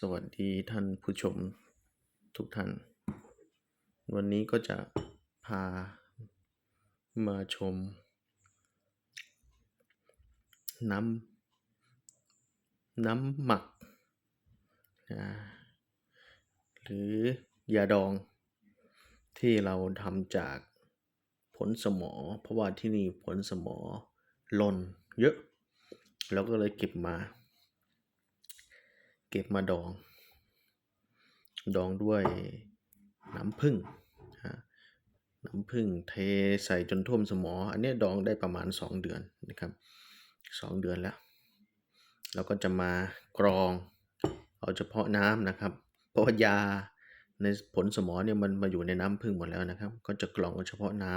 สวัสดีท่านผู้ชมทุกท่าน วันนี้ก็จะพามาชม น้ำน้ำหมักนะหรือยาดองที่เราทำจากผลสมอ เพราะว่าที่นี่ผลสมอหล่นเยอะเราก็เลยเก็บมา ก็บมาดอง ดองด้วยน้ำผึ้งน้ำผึ้งเทใส่จนท่วมสมอ อันนี้ดองได้ประมาณ 2 เดือนนะครับ 2 เดือนแล้ว เราก็จะมากรอง เอาเฉพาะน้ำนะครับ เพราะว่ายาในผลสมอเนี่ยมันมาอยู่ในน้ำผึ้งหมดแล้วนะครับ ก็จะกรองเอาเฉพาะน้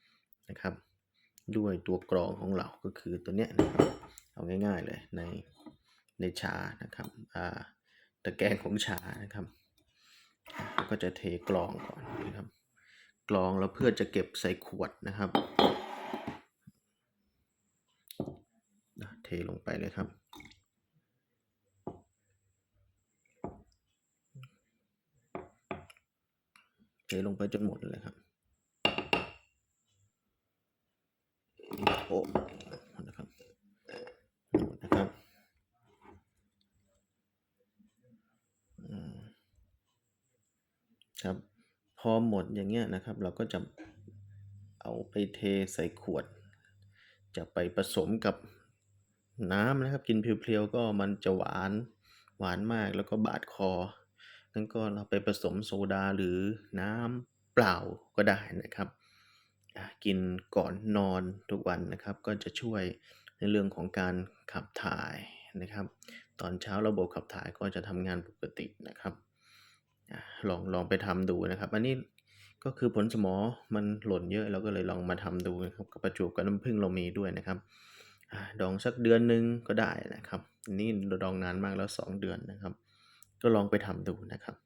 ำนะครับ ด้วยตัวกรองของเราก็คือตัวเนี้ยนะครับ เอาง่ายๆเลยใน ในชานะครับตะแกรงของชานะครับก็จะเทกรองก่อนนะครับกรองแล้วเพื่อจะเก็บใส่ขวดนะครับเทลงไปเลยครับเทลงไปจนหมดเลยครับโอ้นะครับหมดนะครับอืม ครับ พอหมดอย่างเงี้ยนะครับ เราก็จะเอาไปเทใส่ขวด จะไปผสมกับน้ำนะครับ กินเพียวๆก็มันจะหวานหวานมากแล้วก็บาดคองั้นก็เราไปผสมโซดาหรือน้ำเปล่าก็ได้นะครับ กินก่อนนอนทุกวันนะครับ ก็จะช่วยในเรื่องของการขับถ่ายนะครับ ตอนเช้าระบบขับถ่ายก็จะทำงานปกตินะครับ ลองลองไปทำดูนะครับ อันนี้ก็คือผลสมอมันหล่นเยอะเราก็เลยลองมาทำดูนะครับกับประจุกับน้ำผึ้งเรามีด้วยนะครับอดองสักเดือนหนึ่งก็ได้นะครับอันนี่ดองนานมากแล้ว 2 เดือนนะครับ ก็ลองไปทำดูนะครับ